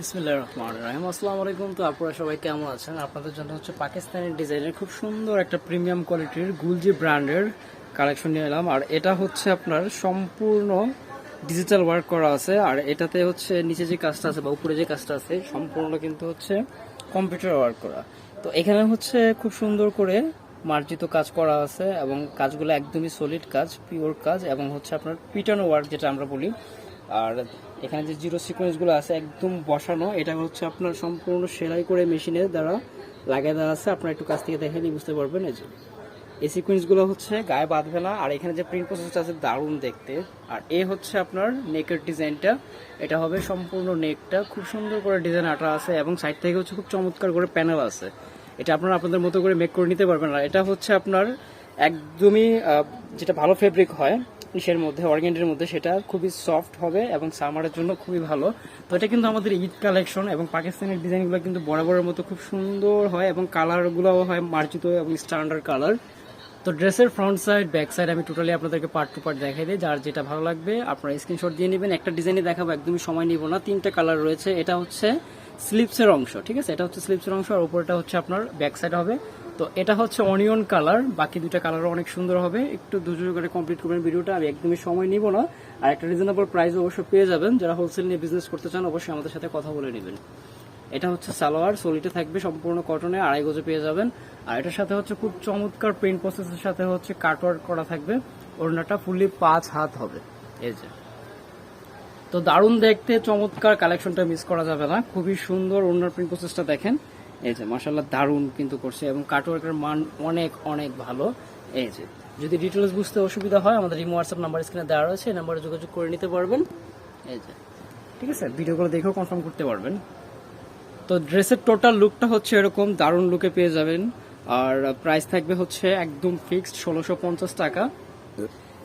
বিসমিল্লাহ রহমান রাহিম। আসসালামু আলাইকুম। তো আপনারা সবাই কেমন আছেন? আপনাদের জন্য হচ্ছে পাকিস্তানি ডিজাইনের খুব সুন্দর একটা প্রিমিয়াম কোয়ালিটির গুলজি ব্র্যান্ডের কালেকশন নিয়ে এলাম। আর এটা হচ্ছে আপনার সম্পূর্ণ ডিজিটাল ওয়ার্ক করা আছে। আর এটাতে হচ্ছে নিচে যে কাজটা আছে বা উপরে যে কাজটা আছে, সম্পূর্ণ কিন্তু হচ্ছে কম্পিউটার ওয়ার্ক করা। তো এখানে হচ্ছে খুব সুন্দর করে মার্জিত কাজ করা আছে এবং কাজগুলো একদমই সলিড কাজ পিওর কাজ এবং হচ্ছে আপনার পিটানো ওয়ার্ক যেটা আমরা বলি। আর এখানে যে জিরো সিকোয়েন্সগুলো আছে একদম বসানো, এটা হচ্ছে আপনার সম্পূর্ণ সেলাই করে মেশিনের দ্বারা লাগিয়ে দেওয়া আছে। আপনার একটু কাছ থেকে দেখে নিয়ে বুঝতে পারবেন এই যে। এই সিকোয়েন্সগুলো হচ্ছে গায়ে বাঁধবে না, আর এখানে যে প্রিন্ট প্রসেসটা আছে দারুণ দেখতে। আর এ হচ্ছে আপনার নেকের ডিজাইনটা। এটা হবে সম্পূর্ণ নেকটা খুব সুন্দর করে ডিজাইন আটা আছে এবং সাইড থেকে হচ্ছে খুব চমৎকার করে প্যানেল আছে। এটা আপনারা আপনাদের মতো করে মেক করে নিতে পারবেন। আর এটা হচ্ছে আপনার একদমই যেটা ভালো ফেব্রিক হয় ইসের মধ্যে, অর্গেন্ডের মধ্যে সেটা খুবই সফট হবে এবং সামারের জন্য খুবই ভালো। তো এটা কিন্তু আমাদের ঈদ কালেকশন এবং পাকিস্তানের ডিজাইনগুলো কিন্তু বরাবরের মতো খুব সুন্দর হয় এবং কালারগুলোও হয় মার্জিত এবং স্ট্যান্ডার্ড কালার তো ড্রেসের ফ্রন্ট সাইড ব্যাক সাইড আমি টোটালি আপনাদেরকে পার্ট টু পার্ট দেখাই দিই, যার যেটা ভালো লাগবে আপনারা স্ক্রিনশট দিয়ে নেবেন। একটা ডিজাইনই দেখাবো, একদমই সময় নিব না। তিনটা কালার রয়েছে, এটা হচ্ছে স্লিপসের অংশ, ঠিক আছে? এটা হচ্ছে স্লিপসের অংশ আর উপরটা হচ্ছে আপনার ব্যাক সাইড হবে। তো এটা হচ্ছে অনিয়ন কালার বাকি দুইটা কালারও অনেক সুন্দর হবে। একটু দুজো করে কমপ্লিট করবেন ভিডিওটা, আমি একদমই সময় নিব না। আর একটা রিজনেবল প্রাইস অবশ্যই পেয়ে যাবেন। যারা হোলসেল নিয়ে বিজনেস করতে চান, অবশ্যই আমাদের সাথে কথা বলে নেবেন। এটা হচ্ছে সালোয়ার সোলিটা থাকবে সম্পূর্ণ কটনে আড়াই গজে পেয়ে যাবেন। আর এটার সাথে হচ্ছে খুব চমৎকার প্রিন্ট প্রসেসের সাথে হচ্ছে কাটওয়ার্ক করা থাকবে। ওড়নাটা ফুললি পাঁচ হাত হবে। এই যে। তো দারুণ দেখতে, চমৎকার কালেকশনটা মিস করা যাবে না। খুবই সুন্দর ওড়নার প্রিন্ট প্রসেসটা দেখেন। এই যে মাসাল্লাহ দারুণ কিন্তু করছে এবং কাটওয়ার্কের মান অনেক অনেক ভালো। এই যে, যদি ডিটেলস বুঝতে অসুবিধা হয়, আমাদের ইমো হোয়াটসঅ্যাপ নাম্বার স্ক্রিনে দেওয়া রয়েছে, এই নাম্বারে যোগাযোগ করে নিতে পারবেন। এই যে, ঠিক আছে? ভিডিওগুলো দেখেও কনফার্ম করতে পারবেন। তো ড্রেসের টোটাল লুকটা হচ্ছে এরকম, দারুণ লুকে পেয়ে যাবেন। আর প্রাইস থাকবে হচ্ছে একদম ফিক্সড ষোলোশো পঞ্চাশ টাকা।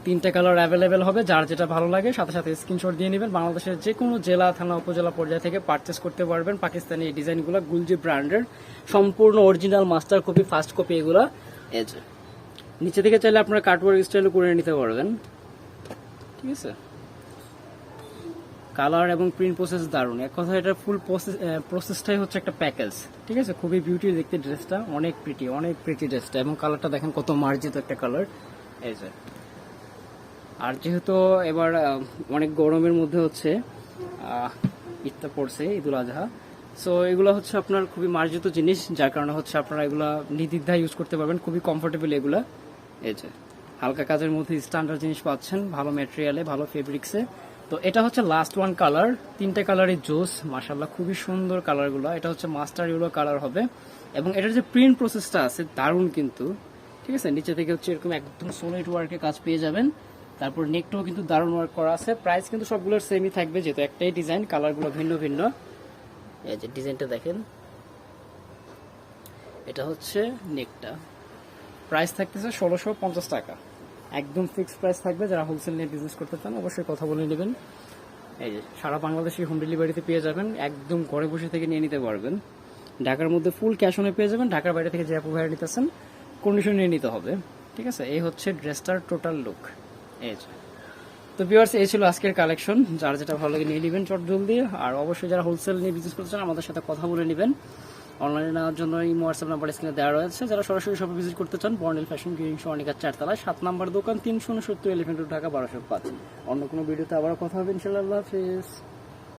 তিনটা কালার অ্যাভেলেবেল হবে যার যেটা ভালো লাগে সাথে সাথে স্ক্রিনশট দিয়ে নেবেন। বাংলাদেশের যে কোনো জেলা থানা উপজেলা পর্যায়ে থেকে পারচেস করতে পারবেন পাকিস্তানি এই ডিজাইনগুলো গুলজি ব্র্যান্ডের সম্পূর্ণ original master copy first copy এগুলা। এই যে। নিচে থেকে চাইলে আপনারা কাটওয়ার্ক স্টাইলও করে নিতে পারবেন। ঠিক আছে? কালার এবং প্রিন্ট প্রসেস দারুণ। এক কথা এটা ফুল প্রসেস প্রসেসটাই হচ্ছে একটা প্যাকেজ ঠিক আছে? খুবই বিউটি দেখতে ড্রেসটা অনেক প্রিটি অনেক প্রিটি ড্রেসটা এবং কালারটা দেখেন কত মার্জিত একটা কালার এই যে। আর যেহেতু এবার অনেক গরমের মধ্যে হচ্ছে ঈদটা পড়ছে, ঈদুল আজহা। সো এগুলো হচ্ছে আপনার খুবই মার্জিত জিনিস, যার কারণে হচ্ছে আপনারা এগুলা নির্দ্বিধায় ইউজ করতে পারবেন, খুবই কমফোর্টেবল এগুলা। এই যে, হালকা কাজের মধ্যে স্ট্যান্ডার্ড জিনিস পাচ্ছেন, ভালো ম্যাটেরিয়ালে ভালো ফেব্রিক্সে তো এটা হচ্ছে লাস্ট ওয়ান কালার তিনটে কালারের জোস মাসাল্লাহ খুবই সুন্দর কালারগুলো এটা হচ্ছে মাস্টার ইউলো কালার হবে। এবং এটার যে প্রিন্ট প্রসেসটা আছে, দারুণ কিন্তু। ঠিক আছে? নিচে থেকে হচ্ছে এরকম একদম সোলিড ওয়ার্কের কাজ পেয়ে যাবেন। তারপর নেকটাও কিন্তু দারুণ ওয়ার্ক করা আছে। প্রাইস কিন্তু সবগুলোর সেমই থাকবে, যেহেতু একটাই ডিজাইন কালারগুলো ভিন্ন ভিন্ন। এই যে ডিজাইনটা দেখেন। এটা হচ্ছে নেকটা প্রাইস থাকতেছে ষোলোশো পঞ্চাশ টাকা। একদম ফিক্সড প্রাইস থাকবে। যারা হোলসেল নিয়ে বিজনেস করতে চান, অবশ্যই কথা বলে নেবেন। এই যে সারা বাংলাদেশে হোম ডেলিভারিতে পেয়ে যাবেন। একদম ঘরে বসে থেকে নিয়ে নিতে পারবেন। ঢাকার মধ্যে ফুল ক্যাশ অনে পেয়ে যাবেন। ঢাকার বাইরে থেকে যে অ্যাপো ভাইয়া নিতেছেন কন্ডিশন নিয়ে নিতে হবে। ঠিক আছে? এই হচ্ছে ড্রেসটার টোটাল লুক এই তো ভিউয়ার্স এই ছিল আজকের কালেকশন যার যেটা ভালো লাগে নিয়ে নেবেন চট জলদি আর অবশ্যই যারা হোলসেল নিয়ে বিজনেস করতে চান, আমাদের সাথে কথা বলে নেবেন। অনলাইনে নেওয়ার জন্য এই হোয়াটসঅ্যাপ নাম্বার স্ক্রিনে দেওয়া রয়েছে। যারা সরাসরি শপে ভিজিট করতে চান বর্নেল ফ্যাশন গ্রিন অনেকার চারতলায়, সাত নাম্বার দোকান, তিনশো উনসত্তর এলিফেন্ট ঢাকা বারোশো পাঁচ। অন্য কোনো ভিডিওতে আবারও কথা হবে, ইনশাল্লাহ। হাফিজ।